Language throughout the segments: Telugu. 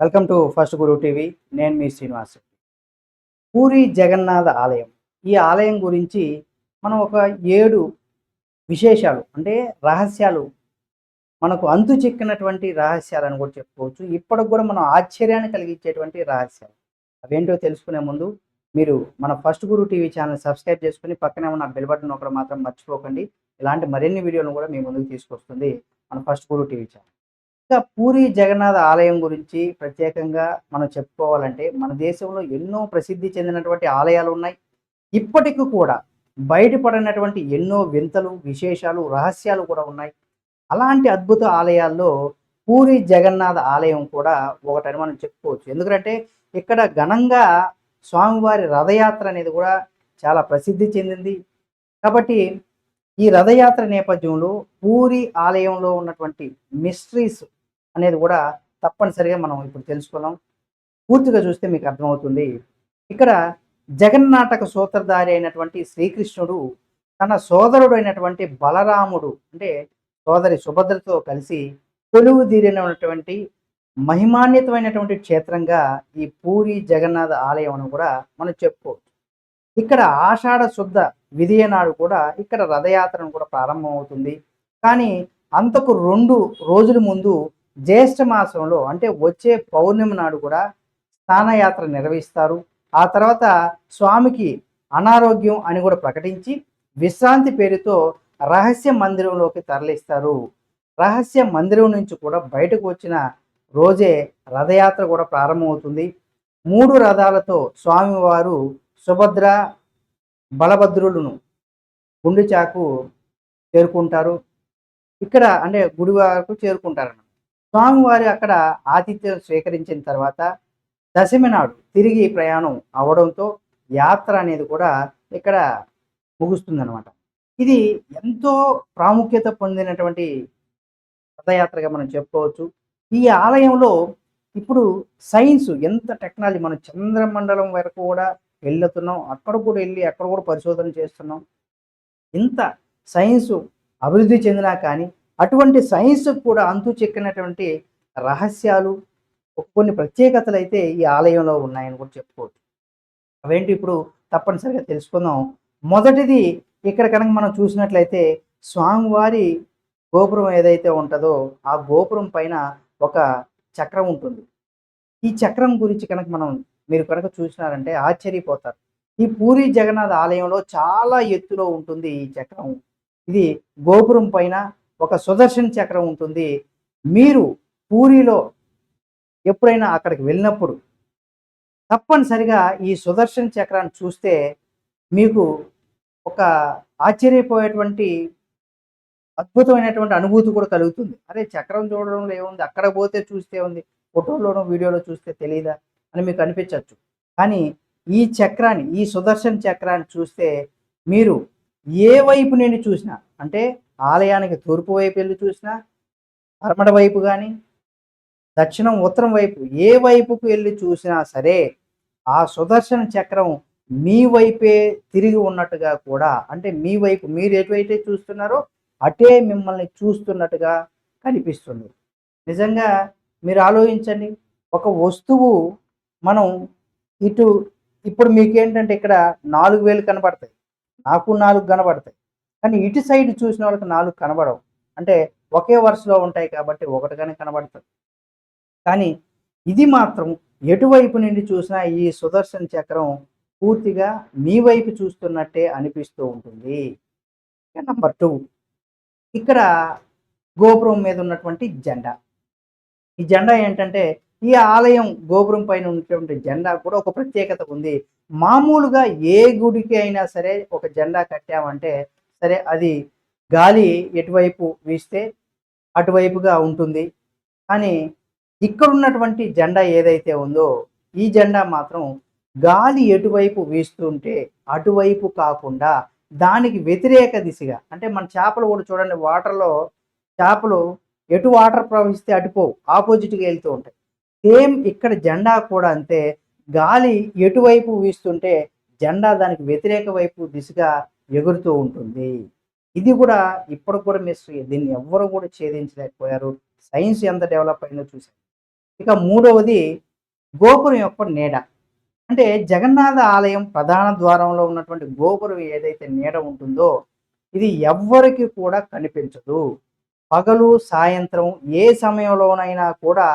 Welcome to First Guru TV. నేను మీ శ్రీనివాస్ పూరి జగన్నాథ ఆలయం. ఈ ఆలయం గురించి మనం ఒక ఏడు విశేషాలు అంటే రహస్యాలు మనకు అంతు చిక్కినటువంటి రహస్యాలను కూడా చెప్పుకోవచ్చు. ఇప్పటికి కూడా మనం ఆశ్చర్యాన్ని కలిగించేటువంటి రహస్యాలు. అవేంటో తెలుసుకునే ముందు మీరు మన First Guru TV channel subscribe చేసుకుని పక్కనే ఉన్న బెల్ బటన్ ఒకటి మాత్రం మర్చిపోకండి. ఇలాంటి మరిన్ని వీడియోలను కూడా మీ ముందుకు తీసుకొస్తుంది మన ఫస్ట్ గురు టీవీ ఛానల్. ఇంకా పూరి జగన్నాథ ఆలయం గురించి ప్రత్యేకంగా మనం చెప్పుకోవాలంటే మన దేశంలో ఎన్నో ప్రసిద్ధి చెందినటువంటి ఆలయాలు ఉన్నాయి ఇప్పటికి కూడా బయటపడినటువంటి ఎన్నో వింతలు విశేషాలు రహస్యాలు కూడా ఉన్నాయి. అలాంటి అద్భుత ఆలయాల్లో పూరి జగన్నాథ ఆలయం కూడా ఒకటని మనం చెప్పుకోవచ్చు. ఎందుకంటే ఇక్కడ ఘనంగా స్వామివారి రథయాత్ర అనేది కూడా చాలా ప్రసిద్ధి చెందింది. కాబట్టి ఈ రథయాత్ర నేపథ్యంలో పూరి ఆలయంలో ఉన్నటువంటి మిస్ట్రీస్ అనేది కూడా తప్పనిసరిగా మనం ఇప్పుడు తెలుసుకుందాం. పూర్తిగా చూస్తే మీకు అర్థమవుతుంది. ఇక్కడ జగన్నాటక సూత్రధారి అయినటువంటి శ్రీకృష్ణుడు తన సోదరుడు అయినటువంటి బలరాముడు అంటే సోదరి సుభద్రతో కలిసి కొలువు తీరినటువంటి మహిమాన్వితమైనటువంటి క్షేత్రంగా ఈ పూరి జగన్నాథ ఆలయం అని కూడా మనం చెప్పుకోవచ్చు. ఇక్కడ ఆషాఢ శుద్ధ విధియ నాడు కూడా ఇక్కడ రథయాత్రను కూడా ప్రారంభమవుతుంది. కానీ అంతకు రెండు రోజుల ముందు జ్యేష్ఠ మాసంలో అంటే వచ్చే పౌర్ణమి నాడు కూడా స్నానయాత్ర నిర్వహిస్తారు. ఆ తర్వాత స్వామికి అనారోగ్యం అని కూడా ప్రకటించి విశ్రాంతి పేరుతో రహస్య మందిరంలోకి తరలిస్తారు. రహస్య మందిరం నుంచి కూడా బయటకు వచ్చిన రోజే రథయాత్ర కూడా ప్రారంభమవుతుంది. మూడు రథాలతో స్వామివారు సుభద్ర బలభద్రులను గుండెచాకు చేరుకుంటారు. ఇక్కడ అంటే గుడి వరకు చేరుకుంటారన్నమాట. స్వామివారి అక్కడ ఆతిథ్యం స్వీకరించిన తర్వాత దశమి నాడు తిరిగి ప్రయాణం అవడంతో యాత్ర అనేది కూడా ఇక్కడ ముగుస్తుందన్నమాట. ఇది ఎంతో ప్రాముఖ్యత పొందినటువంటి రథయాత్రగా మనం చెప్పుకోవచ్చు. ఈ ఆలయంలో ఇప్పుడు సైన్స్ ఎంత టెక్నాలజీ మనం చంద్రమండలం వరకు కూడా వెళ్తున్నాం అక్కడ కూడా వెళ్ళి అక్కడ కూడా పరిశోధన చేస్తున్నాం. ఇంత సైన్స్ అభివృద్ధి చెందినా కానీ అటువంటి సైన్స్ కూడా అంతు చెక్కినటువంటి రహస్యాలు కొన్ని ప్రత్యేకతలు అయితే ఈ ఆలయంలో ఉన్నాయని కూడా చెప్పుకోవచ్చు. అవేంటి ఇప్పుడు తప్పనిసరిగా తెలుసుకుందాం. మొదటిది ఇక్కడ కనుక మనం చూసినట్లయితే స్వామివారి గోపురం ఏదైతే ఉంటుందో ఆ గోపురం పైన ఒక చక్రం ఉంటుంది. ఈ చక్రం గురించి కనుక మనం మీరు కనుక చూసినారంటే ఆశ్చర్యపోతారు. ఈ పూరి జగన్నాథ్ ఆలయంలో చాలా ఎత్తులో ఉంటుంది ఈ చక్రం. ఇది గోపురం పైన ఒక సుదర్శన చక్రం ఉంటుంది. మీరు పూరిలో ఎప్పుడైనా అక్కడికి వెళ్ళినప్పుడు తప్పనిసరిగా ఈ సుదర్శన చక్రాన్ని చూస్తే మీకు ఒక ఆశ్చర్యపోయేటువంటి అద్భుతమైనటువంటి అనుభూతి కూడా కలుగుతుంది. అరే చక్రం చూడడంలో ఏముంది? అక్కడ పోతే చూస్తే ఉంది. ఫోటోలోనో వీడియోలో చూస్తే తెలియదా అని మీకు అనిపించవచ్చు కానీ ఈ చక్రాన్ని ఈ సుదర్శన చక్రాన్ని చూస్తే మీరు ఏ వైపు నుండి చూసినా అంటే ఆలయానికి తూర్పు వైపు వెళ్ళి చూసినా పరమడ వైపు కానీ దక్షిణం ఉత్తరం వైపు ఏ వైపుకు వెళ్ళి చూసినా సరే ఆ సుదర్శన చక్రం మీ వైపే తిరిగి ఉన్నట్టుగా కూడా అంటే మీ వైపు మీరు ఎటువైతే చూస్తున్నారో అటే మిమ్మల్ని చూస్తున్నట్టుగా కనిపిస్తుంది. నిజంగా మీరు ఆలోచించండి ఒక వస్తువు మనం ఇటు ఇప్పుడు మీకేంటంటే ఇక్కడ నాలుగు వేలు కనబడతాయి నాకు నాలుగు కనబడతాయి కానీ ఇటు సైడ్ చూసిన వాళ్ళకి నాలుగు కనబడవు. అంటే ఒకే వరుసలో ఉంటాయి కాబట్టి ఒకటిగానే కనబడుతుంది కానీ ఇది మాత్రం ఎటువైపు నుండి చూసినా ఈ సుదర్శన చక్రం పూర్తిగా మీ వైపు చూస్తున్నట్టే అనిపిస్తూ ఉంటుంది. నెంబర్ టూ ఇక్కడ గోపురం మీద ఉన్నటువంటి జెండా. ఈ జెండా ఏంటంటే ఈ ఆలయం గోపురం పైన ఉన్నటువంటి జెండా కూడా ఒక ప్రత్యేకత ఉంది. మామూలుగా ఏ గుడికి అయినా సరే ఒక జెండా కట్టామంటే సరే అది గాలి ఎటువైపు వీస్తే అటువైపుగా ఉంటుంది. కానీ ఇక్కడ ఉన్నటువంటి జెండా ఏదైతే ఉందో ఈ జెండా మాత్రం గాలి ఎటువైపు వీస్తుంటే అటువైపు కాకుండా దానికి వ్యతిరేక దిశగా అంటే మన చేపలు కూడా చూడండి వాటర్లో చేపలు ఎటు వాటర్ ప్రవహిస్తే అటుపోవు ఆపోజిట్గా వెళ్తూ ఉంటాయి. సేమ్ ఇక్కడ జెండా కూడా అంతే గాలి ఎటువైపు వీస్తుంటే జెండా దానికి వ్యతిరేక వైపు దిశగా ఎగురుతూ ఉంటుంది. ఇది కూడా ఇప్పుడు కూడా మిస్ దీన్ని ఎవ్వరు కూడా ఛేదించలేకపోయారు. సైన్స్ ఎంత డెవలప్ అయిందో చూసారు ఇక మూడవది గోపురం యొక్క నీడ. అంటే జగన్నాథ ఆలయం ప్రధాన ద్వారంలో ఉన్నటువంటి గోపురం ఏదైతే నీడ ఉంటుందో ఇది ఎవ్వరికి కూడా కనిపించదు. పగలు సాయంత్రం ఏ సమయంలోనైనా కూడా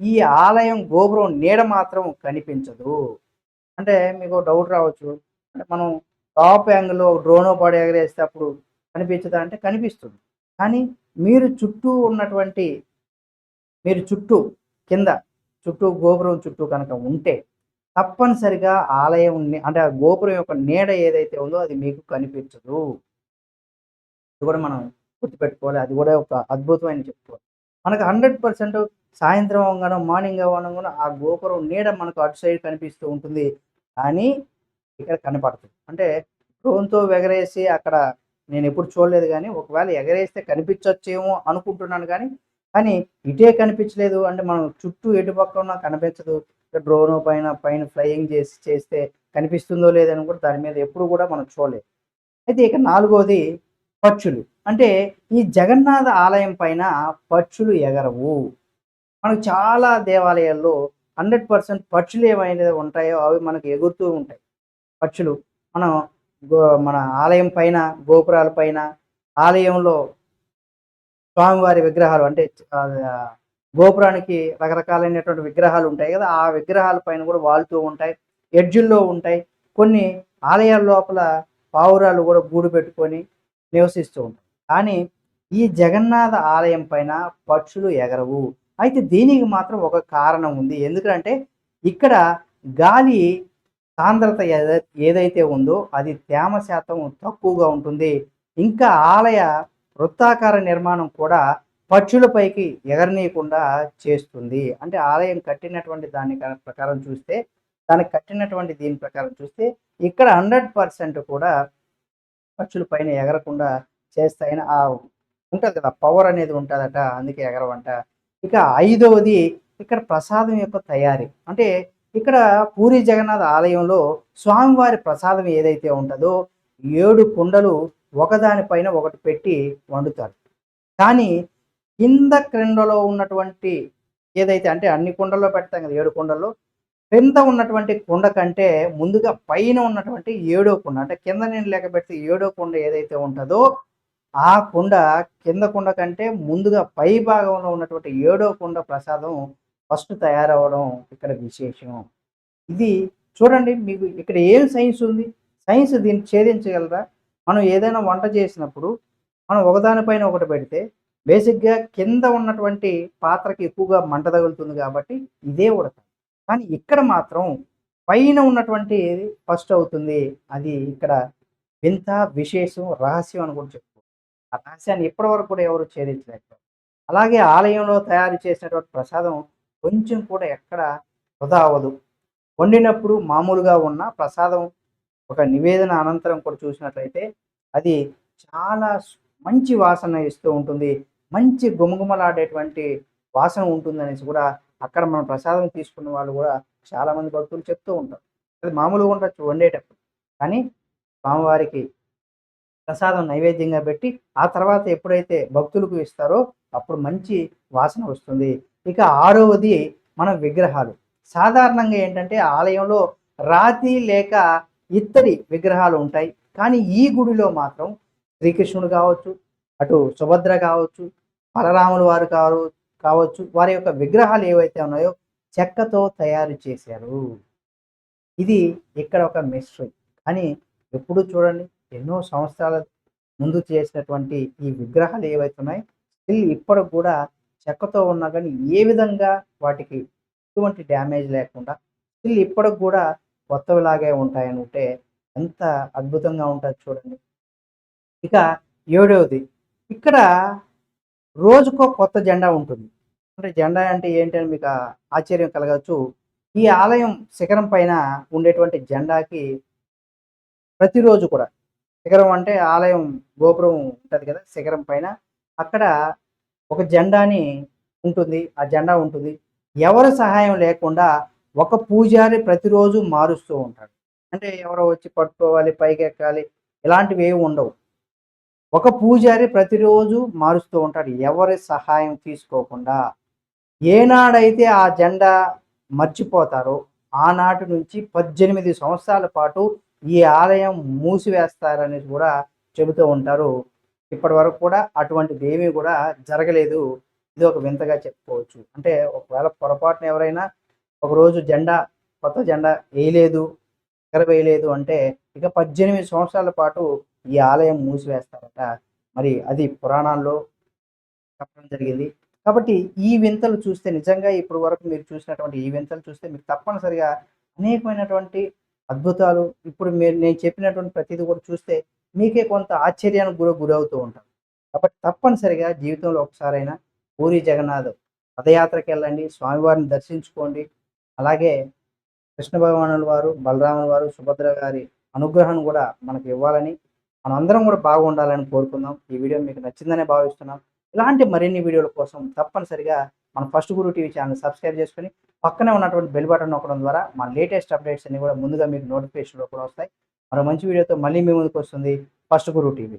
ఈ ఆలయం గోపురం నీడ మాత్రం కనిపించదు. అంటే మీకు డౌట్ రావచ్చు. అంటే మనం టాప్ యాంగిల్లో డ్రోనో పడి ఎగరేస్తే అప్పుడు కనిపించదా అంటే కనిపిస్తుంది. కానీ మీరు చుట్టూ ఉన్నటువంటి మీరు చుట్టూ కింద చుట్టూ గోపురం చుట్టూ కనుక ఉంటే తప్పనిసరిగా ఆలయం అంటే ఆ గోపురం యొక్క నీడ ఏదైతే ఉందో అది మీకు కనిపించదు. ఇది కూడా మనం గుర్తుపెట్టుకోవాలి. అది కూడా ఒక అద్భుతమైన చెప్పుకోవాలి. మనకు హండ్రెడ్ పర్సెంట్ సాయంత్రం అవ్వగానో మార్నింగ్ అవ్వగానో ఆ గోపురం నీడ మనకు అటు సైడ్ కనిపిస్తూ ఉంటుంది. కానీ ఇక్కడ కనపడుతుంది అంటే డ్రోన్తో ఎగరేసి అక్కడ నేను ఎప్పుడు చూడలేదు కానీ ఒకవేళ ఎగరేస్తే కనిపించవచ్చేమో అనుకుంటున్నాను కానీ కానీ ఇటే కనిపించలేదు. అంటే మనం చుట్టూ ఎటు పక్క ఉన్నా కనిపించదు. డ్రోన్ పైన పైన ఫ్లయింగ్ చేసి చేస్తే కనిపిస్తుందో లేదని కూడా దాని మీద ఎప్పుడు కూడా మనం చూడలేదు. అయితే ఇక నాలుగోది పక్షులు. అంటే ఈ జగన్నాథ ఆలయం పైన పక్షులు ఎగరవు. మనకు చాలా దేవాలయాల్లో హండ్రెడ్ పర్సెంట్ పక్షులు ఏమైనా ఉంటాయో అవి మనకు ఎగురుతూ ఉంటాయి. పక్షులు. మనం గో మన ఆలయం పైన గోపురాల పైన ఆలయంలో స్వామివారి విగ్రహాలు అంటే గోపురానికి రకరకాలైనటువంటి విగ్రహాలు ఉంటాయి కదా ఆ విగ్రహాల పైన కూడా వాలుతూ ఉంటాయి. ఎడ్జుల్లో ఉంటాయి. కొన్ని ఆలయాల లోపల పావురాలు కూడా గూడు పెట్టుకొని నివసిస్తూ ఉంటాయి. కానీ ఈ జగన్నాథ ఆలయం పైన పక్షులు ఎగరవు. అయితే దీనికి మాత్రం ఒక కారణం ఉంది. ఎందుకంటే ఇక్కడ గాలి సాంద్రత ఏదైతే ఉందో అది తేమ శాతం తక్కువగా ఉంటుంది. ఇంకా ఆలయ వృత్తాకార నిర్మాణం కూడా పక్షులపైకి ఎగరనీయకుండా చేస్తుంది. అంటే ఆలయం కట్టినటువంటి దాని క- ప్రకారం చూస్తే దానికి కట్టినటువంటి దీని ప్రకారం చూస్తే ఇక్కడ హండ్రెడ్ పర్సెంట్ కూడా పక్షుల పైన ఎగరకుండా చేస్తాయని ఆ ఉంటుంది కదా పవర్ అనేది ఉంటుందట అందుకే ఎగరవంట. ఇక ఐదవది ఇక్కడ ప్రసాదం యొక్క తయారీ. అంటే ఇక్కడ పూరి జగన్నాథ ఆలయంలో స్వామివారి ప్రసాదం ఏదైతే ఉంటుందో ఏడు కుండలు ఒకదానిపైన ఒకటి పెట్టి వండుతారు. కానీ కింద క్రిందలో ఉన్నటువంటి ఏదైతే అంటే అన్ని కుండల్లో పెడతాం కదా ఏడు కుండల్లో క్రింద ఉన్నటువంటి కుండ కంటే ముందుగా పైన ఉన్నటువంటి ఏడో కుండ అంటే కింద నేను లెక్క పెడితే ఏడో కుండ ఏదైతే ఉంటుందో ఆ కుండ కింద కుండ కంటే ముందుగా పై భాగంలో ఉన్నటువంటి ఏడో కుండ ప్రసాదం ఫస్ట్ తయారవడం ఇక్కడ విశేషం. ఇది చూడండి మీకు ఇక్కడ ఏం సైన్స్ ఉంది? సైన్స్ దీన్ని ఛేదించగలరా? మనం ఏదైనా వంట చేసినప్పుడు మనం ఒకదానిపైన ఒకటి పెడితే బేసిక్గా కింద ఉన్నటువంటి పాత్రకి ఎక్కువగా మంట తగులుతుంది కాబట్టి ఇదే ఉడక. కానీ ఇక్కడ మాత్రం పైన ఉన్నటువంటి ఫస్ట్ అవుతుంది? అది ఇక్కడ వింత విశేషం రహస్యం అని కూడా చెప్పుకో ఆ రహస్యాన్ని ఇప్పటివరకు కూడా ఎవరు ఛేదించలేకపోయారు. అలాగే ఆలయంలో తయారు చేసినటువంటి ప్రసాదం కొంచెం కూడా ఎక్కడ వృధా అవ్వదు. వండినప్పుడు మామూలుగా ఉన్న ప్రసాదం ఒక నివేదన అనంతరం కూడా చూసినట్లయితే అది చాలా మంచి వాసన ఇస్తూ ఉంటుంది. మంచి గుమగుమలాడేటువంటి వాసన ఉంటుంది అనేసి కూడా అక్కడ మనం ప్రసాదం తీసుకున్న వాళ్ళు కూడా చాలామంది భక్తులు చెప్తూ ఉంటారు. అది మామూలుగా ఉండొచ్చు వండేటప్పుడు. కానీ స్వామివారికి ప్రసాదం నైవేద్యంగా పెట్టి ఆ తర్వాత ఎప్పుడైతే భక్తులకు ఇస్తారో అప్పుడు మంచి వాసన వస్తుంది. ఇక ఆరవది మన విగ్రహాలు. సాధారణంగా ఏంటంటే ఆలయంలో రాతి లేక ఇత్తడి విగ్రహాలు ఉంటాయి. కానీ ఈ గుడిలో మాత్రం శ్రీకృష్ణుడు కావచ్చు అటు సుభద్ర కావచ్చు బలరాములు వారు కారు కావచ్చు వారి యొక్క విగ్రహాలు ఏవైతే ఉన్నాయో చెక్కతో తయారు చేశారు. ఇది ఇక్కడ ఒక మిస్ట్రీ. కానీ ఎప్పుడు చూడండి ఎన్నో సంవత్సరాల ముందు చేసినటువంటి ఈ విగ్రహాలు ఏవైతే ఉన్నాయో స్టిల్ ఇప్పటికి కూడా చెక్కతో ఉన్నా కానీ ఏ విధంగా వాటికి ఎటువంటి డ్యామేజ్ లేకుండా స్టిల్ ఇప్పటికి కూడా కొత్తవిలాగే ఉంటాయని ఉంటే ఎంత అద్భుతంగా ఉంటుంది చూడండి. ఇక ఏడవది. ఇక్కడ రోజుకో కొత్త జెండా ఉంటుంది. అంటే జెండా అంటే ఏంటి అని మీకు ఆశ్చర్యం కలగవచ్చు ఈ ఆలయం శిఖరం పైన ఉండేటువంటి జెండాకి ప్రతిరోజు కూడా శిఖరం అంటే ఆలయం గోపురం ఉంటుంది కదా శిఖరం పైన. అక్కడ ఒక జెండాని ఉంటుంది ఆ జెండా ఉంటుంది. ఎవరి సహాయం లేకుండా ఒక పూజారి ప్రతిరోజు మారుస్తూ ఉంటాడు. అంటే ఎవరో వచ్చి పట్టుకోవాలి పైకి ఎక్కాలి ఇలాంటివి ఏమి ఉండవు. ఒక పూజారి ప్రతిరోజు మారుస్తూ ఉంటాడు. ఎవరి సహాయం తీసుకోకుండా ఏనాడైతే ఆ జెండా మర్చిపోతారో ఆనాటి నుంచి పద్దెనిమిది సంవత్సరాల పాటు ఈ ఆలయం మూసివేస్తారని కూడా చెబుతూ ఉంటారు ఇప్పటి వరకు కూడా అటువంటిది ఏమీ కూడా జరగలేదు. ఇది ఒక వింతగా చెప్పుకోవచ్చు. అంటే ఒకవేళ పొరపాటున ఎవరైనా ఒకరోజు జెండా కొత్త జెండా వేయలేదు ఎగరవేయలేదు అంటే ఇక పద్దెనిమిది సంవత్సరాల పాటు ఈ ఆలయం మూసివేస్తారట. మరి అది పురాణాల్లో చెప్పడం జరిగింది. కాబట్టి ఈ వింతలు చూస్తే నిజంగా ఇప్పుడు వరకు మీరు చూసినటువంటి ఈ వింతలు చూస్తే మీకు తప్పనిసరిగా అనేకమైనటువంటి అద్భుతాలు. ఇప్పుడు మీరు నేను చెప్పినటువంటి ప్రతిదీ కూడా చూస్తే మీకే కొంత ఆశ్చర్యానికి కూడా గురవుతూ ఉంటారు కాబట్టి తప్పనిసరిగా జీవితంలో ఒకసారైనా పూరి జగన్నాథ్ పదయాత్రకి వెళ్ళండి స్వామివారిని దర్శించుకోండి. అలాగే కృష్ణ భగవానుల వారు బలరాముల వారు సుభద్ర గారి అనుగ్రహం కూడా మనకు ఇవ్వాలని మనందరం కూడా బాగుండాలని కోరుకుందాం. ఈ వీడియో మీకు నచ్చిందనే భావిస్తున్నాం. ఇలాంటి మరిన్ని వీడియోల కోసం తప్పనిసరిగా మన First Guru TV channel subscribe చేసుకుని పక్కనే ఉన్నటువంటి బెల్ బటన్ నొక్కడం ద్వారా మన లేటెస్ట్ అప్డేట్స్ అన్ని కూడా ముందుగా మీకు నోటిఫికేషన్లో కూడా వస్తాయి. మరో మంచి వీడియోతో మళ్ళీ మీ ముందుకు వస్తుంది. First Guru TV.